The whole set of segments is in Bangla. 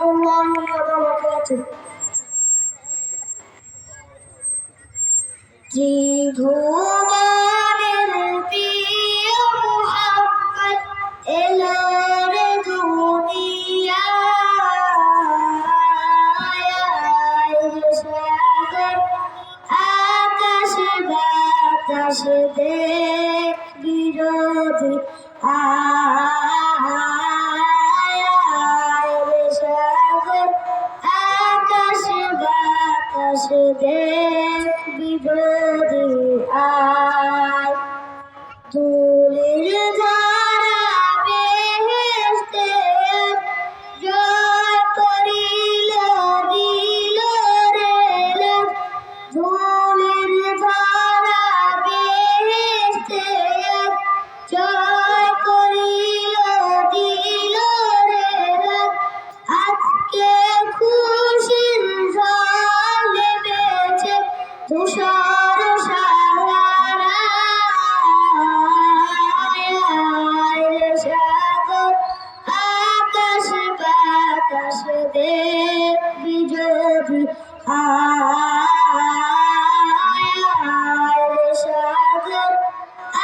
الله وبركاته ত্রিভুবনের প্রিয় মোহাম্মদ এলো রে সাগর আকাশে বাতাসে দেখ বিরোধী আ every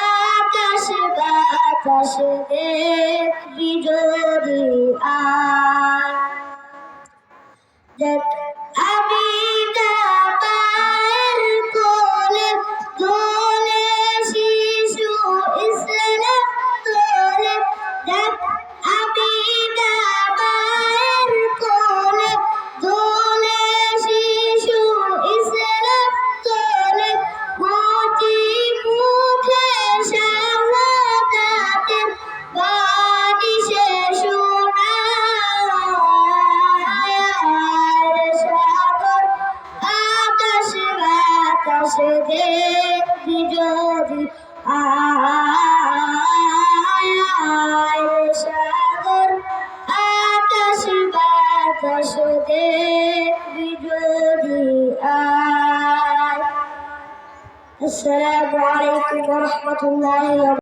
আকাশে বাতাসে দেখবি যদি আ দেখ দেশদের বিজয়ী আয়। আসসালামু আলাইকুম ওয়া